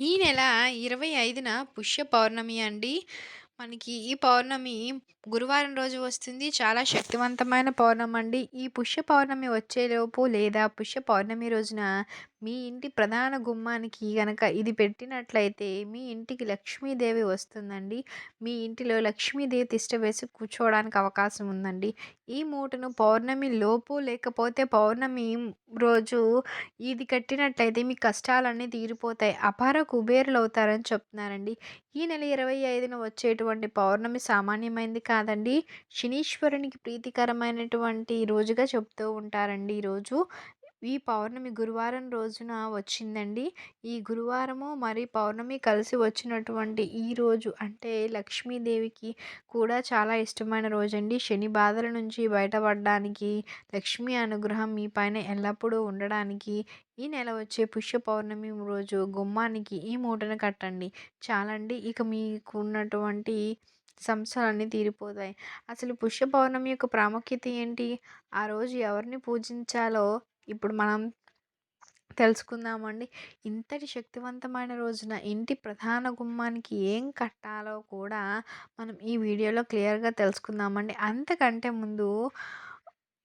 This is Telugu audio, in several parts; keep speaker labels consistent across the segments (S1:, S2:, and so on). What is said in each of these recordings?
S1: ఈ నెల 25న పుష్య పౌర్ణమి అండి. మనకి ఈ పౌర్ణమి గురువారం రోజు వస్తుంది. చాలా శక్తివంతమైన పౌర్ణమండి. ఈ పుష్య పౌర్ణమి వచ్చేలోపు లేదా పుష్య పౌర్ణమి రోజున మీ ఇంటి ప్రధాన గుమ్మానికి గనక ఇది పెట్టినట్లయితే మీ ఇంటికి లక్ష్మీదేవి వస్తుందండి. మీ ఇంటిలో లక్ష్మీదేవి తిష్ట వేసి కూర్చోవడానికి అవకాశం ఉందండి. ఈ మూటను పౌర్ణమి లోపు లేకపోతే పౌర్ణమి రోజు ఇది కట్టినట్లయితే మీ కష్టాలన్నీ తీరిపోతాయి. అపార కుబేరులవుతారని చెప్తున్నారండి. ఈ నెల 25న వచ్చేటువంటి పౌర్ణమి సామాన్యమైనది కాదండి. శనీశ్వరునికి ప్రీతికరమైనటువంటి రోజుగా చెప్తూ ఉంటారండి ఈరోజు. ఈ పౌర్ణమి గురువారం రోజున వచ్చిందండి. ఈ గురువారము మరి పౌర్ణమి కలిసి వచ్చినటువంటి ఈ రోజు అంటే లక్ష్మీదేవికి కూడా చాలా ఇష్టమైన రోజండి. శని బాధల నుంచి బయటపడడానికి, లక్ష్మీ అనుగ్రహం మీ పైన ఎల్లప్పుడూ ఉండడానికి ఈ నెల వచ్చే పుష్య పౌర్ణమి రోజు గుమ్మానికి ఈ మూటను కట్టండి. చాలండి ఇక మీకు ఉన్నటువంటి సంస్థలన్నీ తీరిపోతాయి. అసలు పుష్య పౌర్ణమి యొక్క ప్రాముఖ్యత ఏంటి? ఆ రోజు ఎవరిని పూజించాలో ఇప్పుడు మనం తెలుసుకుందామండి. ఇంతటి శక్తివంతమైన రోజున ఇంటి ప్రధాన గుమ్మానికి ఏం కట్టాలో కూడా మనం ఈ వీడియోలో క్లియర్‌గా తెలుసుకుందామండి. అంతకంటే ముందు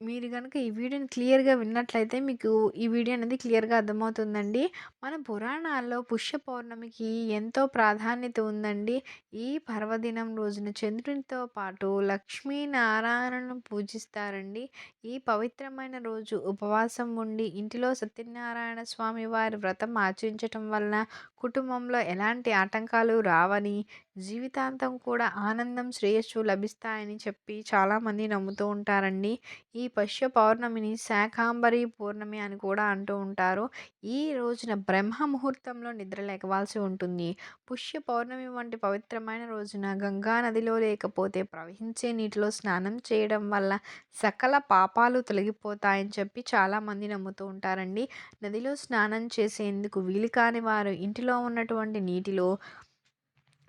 S1: మీరు కనుక ఈ వీడియోని క్లియర్‌గా విన్నట్లయితే మీకు ఈ వీడియో అనేది క్లియర్‌గా అర్థమవుతుందండి. మన పురాణాల్లో పుష్య పౌర్ణమికి ఎంతో ప్రాధాన్యత ఉందండి. ఈ పర్వదినం రోజున చంద్రునితో పాటు లక్ష్మీనారాయణను పూజిస్తారండి. ఈ పవిత్రమైన రోజు ఉపవాసం ఉండి ఇంటిలో సత్యనారాయణ స్వామి వారి వ్రతం ఆచరించటం వలన కుటుంబంలో ఎలాంటి ఆటంకాలు రావని, జీవితాంతం కూడా ఆనందం, శ్రేయస్సు లభిస్తాయని చెప్పి చాలామంది నమ్ముతూ ఉంటారండి. ఈ పుష్య పౌర్ణమిని శాకాంబరి పౌర్ణమి అని కూడా అంటూ ఉంటారు. ఈ రోజున బ్రహ్మ ముహూర్తంలో నిద్ర లేకవాల్సి ఉంటుంది. పుష్య పౌర్ణమి వంటి పవిత్రమైన రోజున గంగా నదిలో లేకపోతే ప్రవహించే నీటిలో స్నానం చేయడం వల్ల సకల పాపాలు తొలగిపోతాయని చెప్పి చాలామంది నమ్ముతూ ఉంటారండి. నదిలో స్నానం చేసేందుకు వీలు కాని వారు ఇంటిలో ఉన్నటువంటి నీటిలో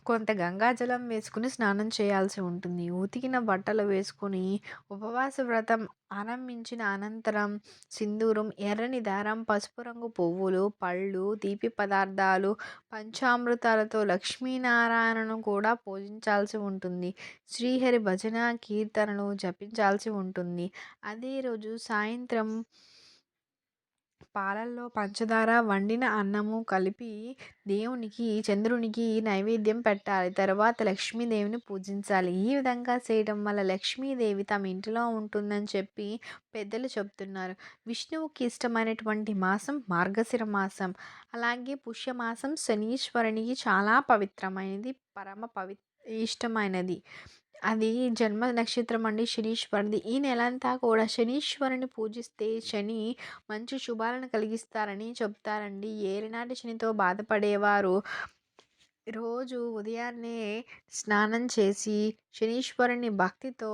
S1: కొంత గంగాజలం వేసుకుని స్నానం చేయాల్సి ఉంటుంది. ఉతికిన బట్టలు వేసుకొని ఉపవాస వ్రతం ఆరంభించిన అనంతరం సింధూరం, ఎర్రని దారం, పసుపు రంగు పువ్వులు, పళ్ళు, తీపి పదార్థాలు, పంచామృతాలతో లక్ష్మీనారాయణను కూడా పూజించాల్సి ఉంటుంది. శ్రీహరి భజన, కీర్తనలు జపించాల్సి ఉంటుంది. అదే రోజు సాయంత్రం పాలల్లో పంచదార, వండిన అన్నము కలిపి దేవునికి, చంద్రునికి నైవేద్యం పెట్టాలి. తర్వాత లక్ష్మీదేవిని పూజించాలి. ఈ విధంగా చేయడం వల్ల లక్ష్మీదేవి తమ ఇంటిలో ఉంటుందని చెప్పి పెద్దలు చెప్తున్నారు. విష్ణువుకి ఇష్టమైనటువంటి మాసం మార్గశిర మాసం. అలాగే పుష్యమాసం శనీశ్వరునికి చాలా పవిత్రమైనది. పరమ పవి ఇష్టమైనది. అది జన్మ నక్షత్రం అండి శనీశ్వరుడిది. ఈ నెలంతా కూడా శనీశ్వరుని పూజిస్తే శని మంచి శుభాలను కలిగిస్తారని చెప్తారండి. ఏలినాటి శనితో బాధపడేవారు రోజు ఉదయాన్నే స్నానం చేసి శనీశ్వరుని భక్తితో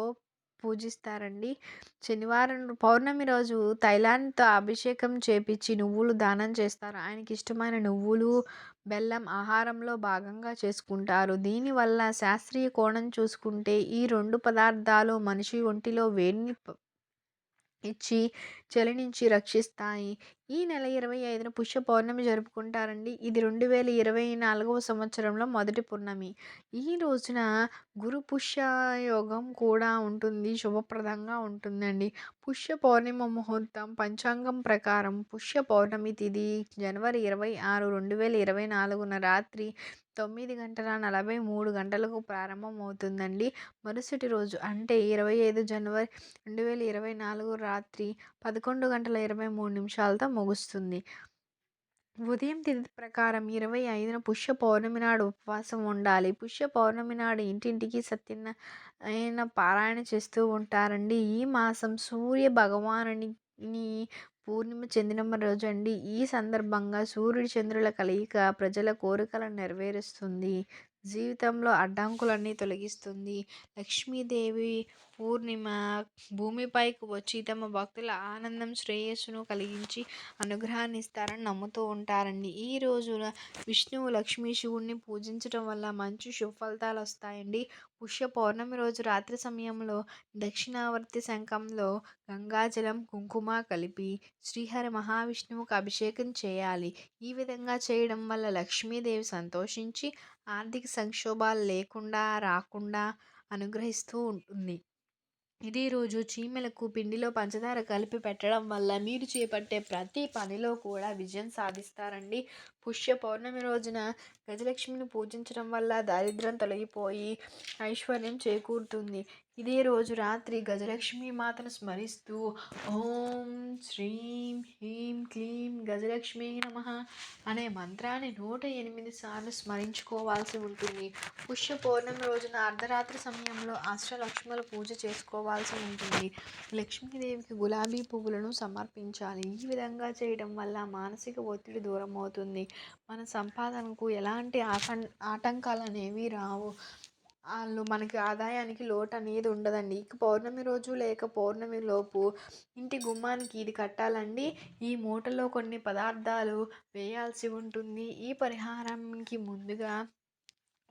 S1: పూజిస్తారండి. శనివారం పౌర్ణమి రోజు తైలాన్తో అభిషేకం చేపించి నువ్వులు దానం చేస్తారు. ఆయనకి ఇష్టమైన నువ్వులు, బెల్లం ఆహారంలో భాగంగా చేసుకుంటారు. దీనివల్ల శాస్త్రీయ కోణం చూసుకుంటే ఈ రెండు పదార్థాలు మనిషి ఒంటిలో వేడిని ఇచ్చి చలి నుంచి రక్షిస్తాయి. ఈ నెల 25న పుష్య పౌర్ణమి జరుపుకుంటారండి. ఇది 2024వ సంవత్సరంలో మొదటి పౌర్ణమి ఈ రోజున గురు పుష్య యోగం కూడా ఉంటుంది. శుభప్రదంగా ఉంటుందండి. పుష్య పౌర్ణిమ ముహూర్తం పంచాంగం ప్రకారం పుష్య పౌర్ణమి తిథి జనవరి 26, 2024న రాత్రి తొమ్మిది గంటల నలభై మూడు గంటలకు ప్రారంభమవుతుందండి. మరుసటి రోజు అంటే 25 జనవరి 2024 రాత్రి పదకొండు పదకొండు గంటల ఇరవై మూడు నిమిషాలతో ముగుస్తుంది. ఉదయం తిథి ప్రకారం 25న పుష్య పౌర్ణమి నాడు ఉపవాసం ఉండాలి. పుష్య పౌర్ణమి నాడు ఇంటింటికి సత్యనారాయణ పారాయణ చేస్తూ ఉంటారండి. ఈ మాసం సూర్య భగవానుని పూర్ణిమ చెందిన రోజండి. ఈ సందర్భంగా సూర్యుడు, చంద్రుల కలయిక ప్రజల కోరికలను నెరవేరుస్తుంది. జీవితంలో అడ్డంకులన్నీ తొలగిస్తుంది. లక్ష్మీదేవి పూర్ణిమ భూమిపైకి వచ్చి తమ భక్తుల ఆనందం శ్రేయస్సును కలిగించి అనుగ్రహాన్ని ఇస్తారని నమ్ముతూ ఉంటారండి. ఈ రోజున విష్ణువు లక్ష్మీ శివుణ్ణి పూజించడం వల్ల మంచి సుఫలితాలు వస్తాయండి. పుష్య పౌర్ణమి రోజు రాత్రి సమయంలో దక్షిణావర్తి శంఖంలో గంగాజలం కుంకుమ కలిపి శ్రీహరి మహావిష్ణువుకు అభిషేకం చేయాలి. ఈ విధంగా చేయడం వల్ల లక్ష్మీదేవి సంతోషించి ఆర్థిక సంక్షోభాలు లేకుండా రాకుండా అనుగ్రహిస్తూ ఉంటుంది. ఇదే రోజు చీమలకు పిండిలో పంచదార కలిపి పెట్టడం వల్ల మీరు చేపట్టే ప్రతి పనిలో కూడా విజయం సాధిస్తారండి. పుష్య పౌర్ణమి రోజున గజలక్ష్మిని పూజించడం వల్ల దారిద్ర్యం తొలగిపోయి ఐశ్వర్యం చేకూరుతుంది. ఇదే రోజు రాత్రి గజలక్ష్మి మాతను స్మరిస్తూ ఓం శ్రీం హ్రీం క్లీం గజలక్ష్మి నమ అనే మంత్రాన్ని నూట ఎనిమిది సార్లు స్మరించుకోవాల్సి ఉంటుంది. పుష్య పౌర్ణమి రోజున అర్ధరాత్రి సమయంలో అష్టలక్ష్ముల పూజ చేసుకోవాల్సి ఉంటుంది. లక్ష్మీదేవికి గులాబీ పువ్వులను సమర్పించాలి. ఈ విధంగా చేయడం వల్ల మానసిక ఒత్తిడి దూరం అవుతుంది మన సంపాదనకు ఎలాంటి ఆటంకాలు అనేవి రావు. వాళ్ళు మనకి ఆదాయానికి లోటు అనేది ఉండదండి. ఇక పౌర్ణమి రోజు లేక పౌర్ణమి లోపు ఇంటి గుమ్మానికి ఇది కట్టాలండి. ఈ మూటలో కొన్ని పదార్థాలు వేయాల్సి ఉంటుంది. ఈ పరిహారంకి ముందుగా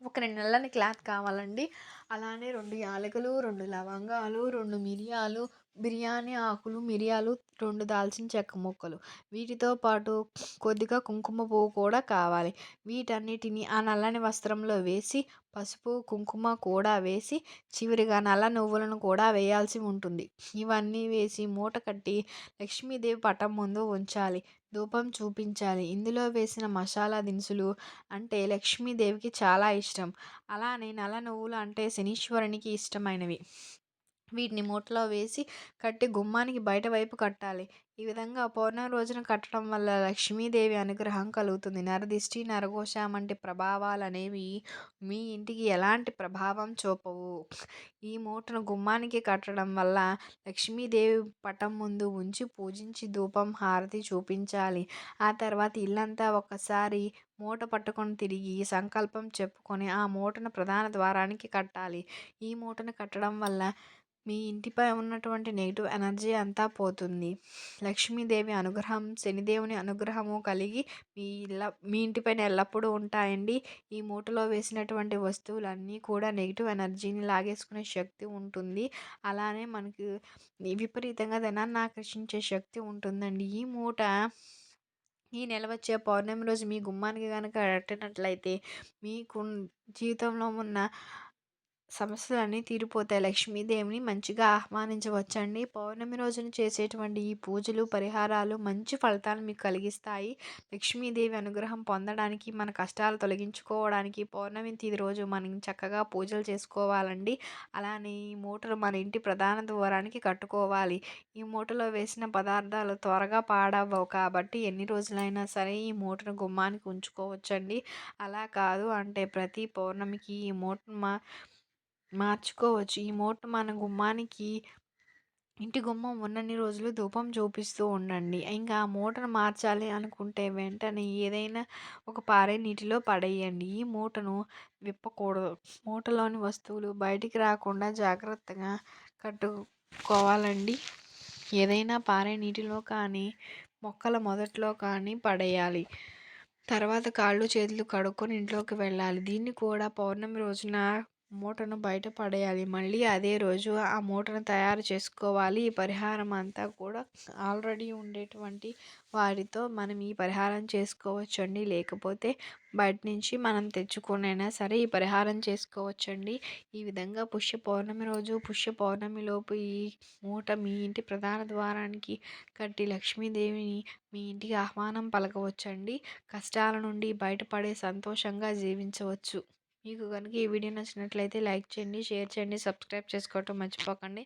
S1: ఒక రెండు నెలలని క్లాత్ కావాలండి. అలానే రెండు యాలకులు రెండు లవంగాలు రెండు మిరియాలు బిర్యానీ ఆకులు మిరియాలు రెండు దాల్చిన చెక్క ముక్కలు. వీటితో పాటు కొద్దిగా కుంకుమ పువ్వు కూడా కావాలి. వీటన్నిటిని ఆ నల్లని వస్త్రంలో వేసి పసుపు కుంకుమ కూడా వేసి చివరిగా నల్ల నువ్వులను కూడా వేయాల్సి ఉంటుంది. ఇవన్నీ వేసి మూట కట్టి లక్ష్మీదేవి పటం ముందు ఉంచాలి. ధూపం చూపించాలి. ఇందులో వేసిన మసాలా దినుసులు అంటే లక్ష్మీదేవికి చాలా ఇష్టం. అలానే నల్ల నువ్వులు అంటే శనీశ్వరునికి ఇష్టమైనవి. వీటిని మూటలో వేసి కట్టి గుమ్మానికి బయట వైపు కట్టాలి. ఈ విధంగా పౌర్ణమి రోజున కట్టడం వల్ల లక్ష్మీదేవి అనుగ్రహం కలుగుతుంది. నరదిష్టి నరఘోష వంటి ప్రభావాలు అనేవి మీ ఇంటికి ఎలాంటి ప్రభావం చూపవు. ఈ మూటను గుమ్మానికి కట్టడం వల్ల లక్ష్మీదేవి పటం ముందు ఉంచి పూజించి ధూపం హారతి చూపించాలి. ఆ తర్వాత ఇల్లంతా ఒకసారి మూట పట్టుకొని తిరిగి సంకల్పం చెప్పుకొని ఆ మూటను ప్రధాన ద్వారానికి కట్టాలి. ఈ మూటను కట్టడం వల్ల మీ ఇంటిపై ఉన్నటువంటి నెగిటివ్ ఎనర్జీ అంతా పోతుంది. లక్ష్మీదేవి అనుగ్రహం శనిదేవుని అనుగ్రహము కలిగి మీ ఇళ్ళ మీ ఇంటిపైన ఎల్లప్పుడూ ఉంటాయండి. ఈ మూటలో వేసినటువంటి వస్తువులన్నీ కూడా నెగిటివ్ ఎనర్జీని లాగేసుకునే శక్తి ఉంటుంది. అలానే మనకు విపరీతంగా ధనాన్ని ఆకర్షించే శక్తి ఉంటుందండి. ఈ మూట ఈ నెల వచ్చే పౌర్ణమి రోజు మీ గుమ్మానికి కనుక కట్టినట్లయితే మీకు జీవితంలో ఉన్న సమస్యలన్నీ తీరిపోతాయి. లక్ష్మీదేవిని మంచిగా ఆహ్వానించవచ్చండి. పౌర్ణమి రోజున చేసేటువంటి ఈ పూజలు పరిహారాలు మంచి ఫలితాలు మీకు కలిగిస్తాయి. లక్ష్మీదేవి అనుగ్రహం పొందడానికి మన కష్టాలు తొలగించుకోవడానికి పౌర్ణమి తిది రోజు మనం చక్కగా పూజలు చేసుకోవాలండి. అలానే ఈ మూటలు మన ఇంటి ప్రధాన ద్వారానికి కట్టుకోవాలి. ఈ మూటలో వేసిన పదార్థాలు త్వరగా పాడవ్వవు కాబట్టి ఎన్ని రోజులైనా సరే ఈ మూటను గుమ్మానికి ఉంచుకోవచ్చండి. అలా కాదు అంటే ప్రతి పౌర్ణమికి ఈ మూట మా మార్చుకోవచ్చు. ఈ మూట మన గుమ్మానికి ఇంటి గుమ్మం ఉన్నన్ని రోజులు ధూపం చూపిస్తూ ఉండండి. ఇంకా ఆ మూటను మార్చాలి అనుకుంటే వెంటనే ఏదైనా ఒక పారే నీటిలో పడేయండి. ఈ మూటను విప్పకూడదు. మూటలోని వస్తువులు బయటికి రాకుండా జాగ్రత్తగా కట్టుకోవాలండి. ఏదైనా పారే నీటిలో కానీ మొక్కల మొదట్లో కానీ పడేయాలి. తర్వాత కాళ్ళు చేతులు కడుక్కొని ఇంట్లోకి వెళ్ళాలి. దీన్ని కూడా పౌర్ణమి రోజున మూటను బయట పడేయాలి. మళ్ళీ అదే రోజు ఆ మూటను తయారు చేసుకోవాలి. ఈ పరిహారం అంతా కూడా ఆల్రెడీ ఉండేటువంటి వారితో మనం ఈ పరిహారం చేసుకోవచ్చండి. లేకపోతే బయట నుంచి మనం తెచ్చుకునైనా సరే ఈ పరిహారం చేసుకోవచ్చండి. ఈ విధంగా పుష్య పౌర్ణమి రోజు పుష్య పౌర్ణమిలోపు ఈ మూట మీ ఇంటి ప్రధాన ద్వారానికి కట్టి లక్ష్మీదేవిని మీ ఇంటికి ఆహ్వానం పలకవచ్చండి. కష్టాల నుండి బయటపడే సంతోషంగా జీవించవచ్చు. మీకు కనుక ఈ వీడియో నచ్చినట్లయితే లైక్ చేయండి షేర్ చేయండి సబ్స్క్రైబ్ చేసుకోవటం మర్చిపోకండి.